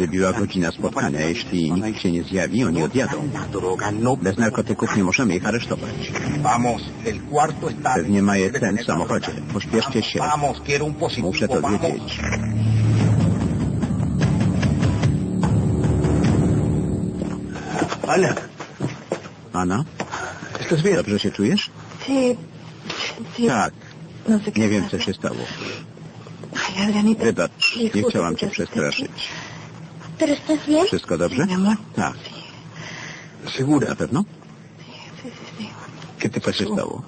Wybiła godzina spotkania. Jeśli nikt się nie zjawi, oni odjadą. No... Bez narkotyków nie możemy ich aresztować. Pewnie ma je ten w samochodzie. Pośpieszcie się. Muszę to wiedzieć. Ana, Ana, dobrze się czujesz? Tak. No Nie wiem, co się stało. Wybacz, nie chciałam cię przestraszyć. ¿Pero estás bien? Wszystko dobrze? Amor. Tak. ¿Segura? Na pewno? Sí, sí, sí. Kiedy to się stało?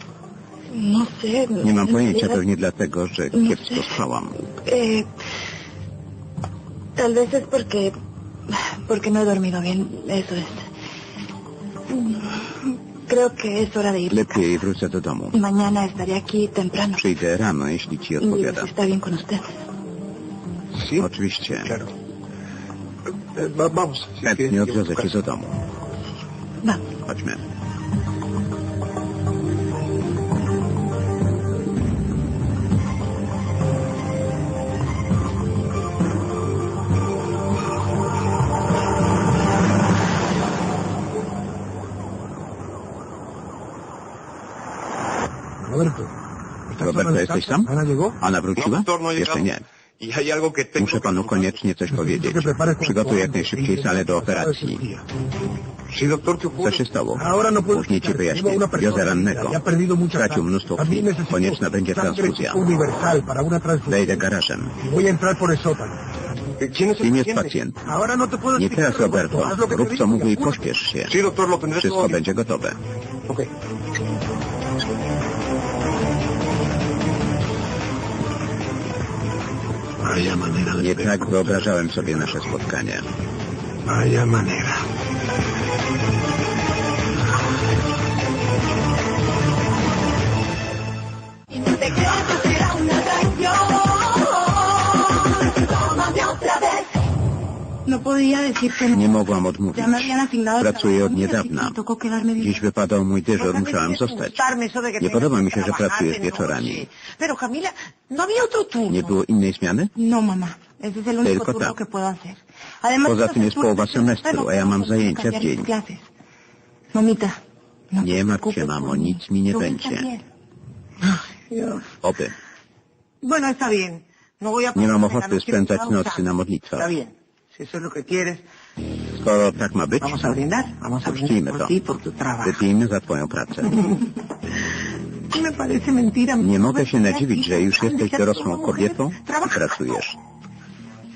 No sé. Nie mam pojęcia, pewnie dlatego, że No kiepsko sé. spałam. Tal vez es porque... Porque no he dormido bien, eso es. Creo que es hora de ir. Lepiej wrócę do domu. Mañana estaré aquí temprano. Przyjdę rano, jeśli ci Y, odpowiada. está bien con usted. Sí, Oczywiście. claro. Eh, va- vamos. Chętnie odwiozę cię do domu. Va. Chodźmy. ¿Estás Roberto, sola en ¿jesteś casa? tam? ¿Ana llegó? Ana wróciła? doktor, no Jeszcze nie. Muszę panu koniecznie coś powiedzieć. Przygotuj jak najszybciej salę do operacji. cirugía. Sí, doctor, ¿qué Co się stało? No Później ci explicar. wyjaśnię. Wiozę rannego. Stracił mnóstwo krwi. Konieczna będzie transfuzja. Wejdę garażem. Voy a entrar por el sótano. Eh, ¿Quién es el Kim jest pacjent? No Nie teraz, Roberto. Rób co mówię i pośpiesz się. Wszystko będzie gotowe. Tak wyobrażałem sobie nasze spotkanie. Vaya Nie mogłam odmówić. Pracuję od niedawna. Dziś wypadał mój dyżur, musiałam zostać. Nie podoba mi się, że pracujesz wieczorami. ¿no? Nie było innej zmiany? No, Tylko tak. Poza tym jest połowa se semestru, a ja mam no zajęcia w dzień. No Nie martw się, mamo, nic mi nie będzie. Oby. No Nie mam ochoty spędzać nocy na modlitwach. Si eso es lo que quieres, Skoro tak ma być, vamos a brindar. Vamos a brindar Uczcijmy por to. ti, por tu trabajo. wypijmy za twoją pracę. Me parece mentira. Nie mogę się nadziwić, że już jesteś dorosłą kobietą i pracujesz.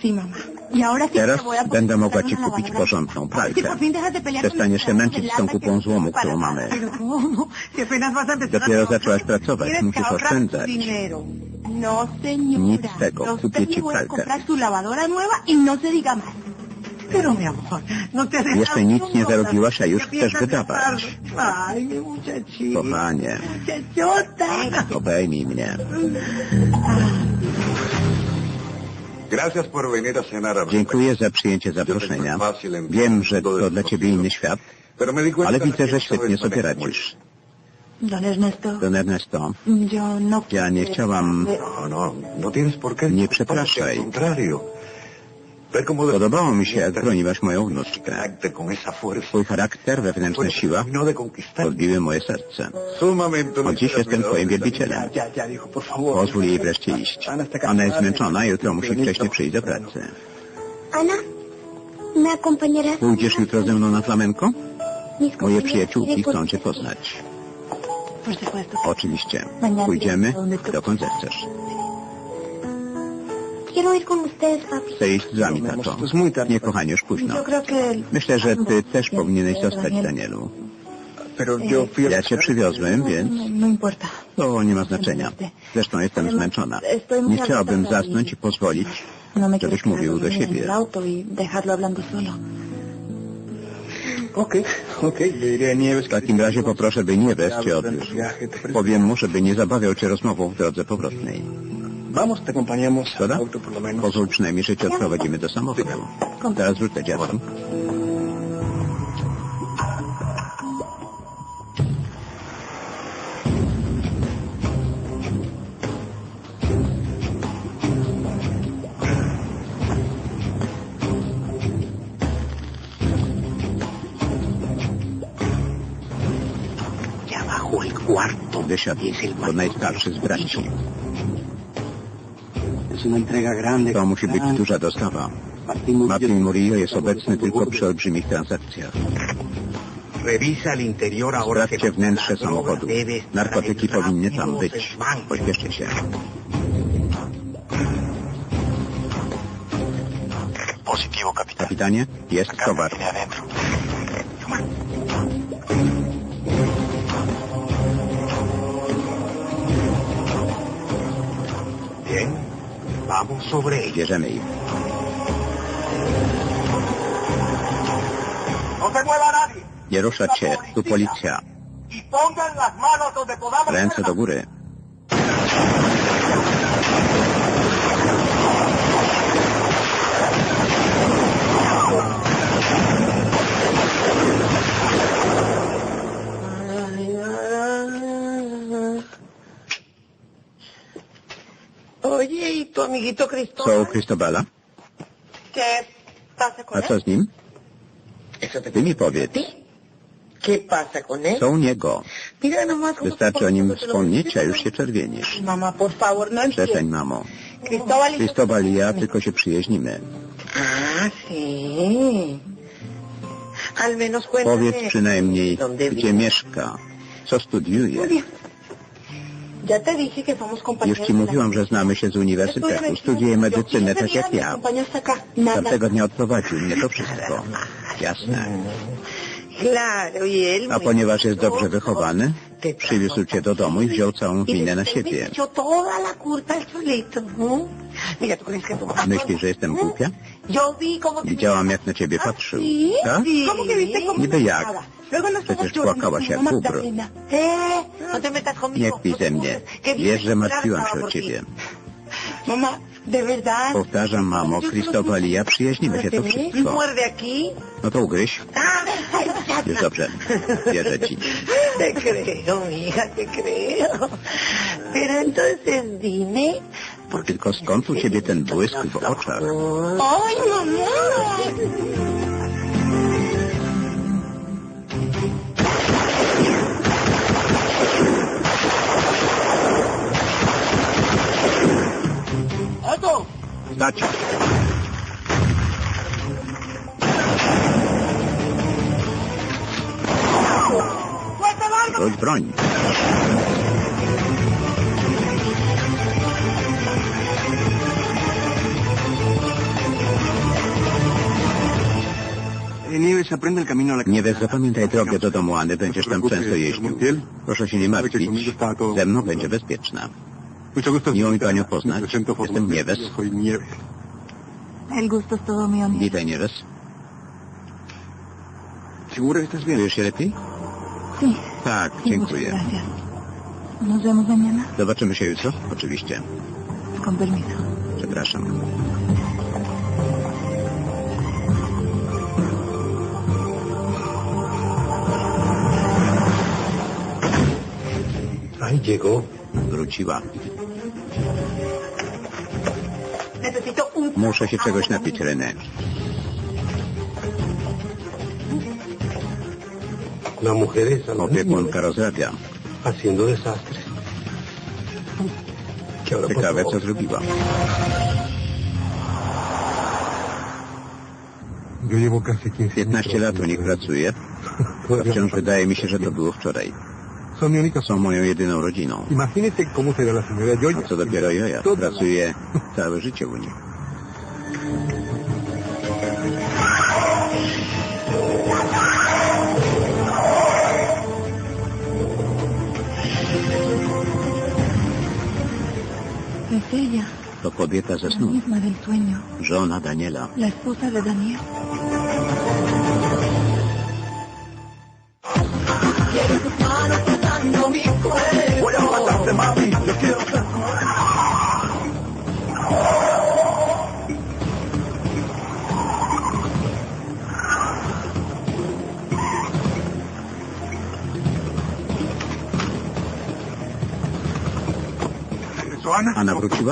Sí, mamá. Y ahora sí Teraz te voy a poder będę mogła comprar ci una kupić lavadora. porządną pralkę. por fin Przestaniesz się męczyć z tą kupą złomu, którą mamy. Pero ¿cómo? Si apenas vas a empezar Dopiero trabajar, zaczęłaś pracować, tienes musisz ahorrar oszczędzać. dinero. No, señora. Nic z tego, kupię ci pralkę. comprar su lavadora nueva y no se diga más. Pero mi amor, no te Jeszcze nic nie zarobiłaś, a już ¿Qué chcesz wydawać. Ay, mi muchachito. Kochanie, Muchachota. obejmij mnie. Gracias por venir a cenar a Dziękuję za przyjęcie zaproszenia. Wiem, że to dla ciebie inny świat, ale widzę, że świetnie sobie radzisz. Don Ernesto, Don Ernesto, yo no ja nie chciałam... No, no, no tienes por qué. Nie przepraszaj. Podobało mi się, jak broniłaś moją wnuczkę. Twój charakter, wewnętrzna siła No podbiły moje serce. Od dziś jestem twoim wielbicielem. Pozwól jej wreszcie iść. Ona jest zmęczona, jutro musi wcześniej przyjść do pracy. Ana, ¿me acompañarás? Pójdziesz jutro ze mną na flamenko? Moje compañeras przyjaciółki chcą cię poznać. Oczywiście. Pójdziemy, dokąd zechcesz. Chcę iść z wami, tato. Nie, kochanie, już późno. Myślę, że ty też powinieneś zostać, Danielu. Ja cię przywiozłem, więc No, to nie ma znaczenia. Zresztą jestem zmęczona. Nie chciałabym zasnąć i pozwolić, No żebyś mówił do siebie. A Nieves W takim razie poproszę, by Nieves cię odwiózł. Powiem mu, żeby nie zabawiał cię rozmową w drodze powrotnej. Vamos, te acompañamos. Pozwól przynajmniej, że cię odprowadzimy do samochodu. Teraz rzucę dziadom. de To najstarszy z braci. To musi być duża dostawa. Martin Murillo jest obecny tylko przy olbrzymich transakcjach. Sprawdźcie wnętrze samochodu. Narkotyki powinny tam być. Pośpieszcie się. Kapitanie, jest towar. Bierzemy ich. No se mueva nadie. Nie ruszać się. Tu policja. Ręce do góry. Oye, ¿y tu amiguito Co u Cristóbal? Cristobala? ¿Qué pasa con A co z nim? Eso te Ty mi powiedz. ¿Qué pasa con él? Co u niego? Cómo Wystarczy se o nim wspomnieć, a już się czerwienisz. Mamá, por favor, no Przestań, mamo. Cristóbal Cristobal i ja tylko się przyjaźnimy. Ah, sí. Al menos. Powiedz przynajmniej, ¿Dónde gdzie vive? mieszka, co studiuje. Już ci mówiłam, że znamy się z uniwersytetu. Studiuje medycynę tak jak ja. Tamtego dnia odprowadził mnie to wszystko. Jasne. Y. A ponieważ jest dobrze wychowany, przywiózł cię do domu i wziął całą winę na siebie. ¿no? Mira, ¿tú crees que tu mamá... Myślisz, że jestem głupia? Widziałam, jak na ciebie patrzył. Tak? ¿Cómo que viste cómo Niby jak? Przecież płakałaś jak. Eh, no conmigo. Nie kpij ze mnie. Wiesz, że martwiłam się o ciebie. Mamá, de verdad. Powtarzam, mamo, Krzysztof i ja przyjaźnimy się, to wszystko. No to ugryź. Ah, Już dobrze. Wierzę ci. Te creo, mija, te creo. Pero entonces dime... ¿por qué Tylko skąd u ciebie ten błysk w oczach? ¡Ay, mamá! ¡Alto! Stać! Broń. Nieves, zapamiętaj drogę do domu Anny, będziesz tam często jeździł. Proszę się nie martwić. Ze mną będzie bezpieczna. Miło mi panią poznać. Jestem. Nieves. Witaj, Nieves. Czujesz się lepiej? Tak, dziękuję. Zobaczymy się jutro? Oczywiście. Przepraszam. Llegó. Wróciła. Muszę się czegoś napić, René. Opiekunka rozrabia. haciendo desastres. ¿Qué habrá Ciekawe, co zrobiła. Yo llevo casi 15 15 lat u nich pracuję. Wciąż wydaje mi się, że to było wczoraj. son mio amico. Sono. Imagínese cómo será la señora Yoya. Eso quiero yo. Pracuje całe życie u. Es ella. La misma Daniela. La esposa de Daniel. Anna wróciła?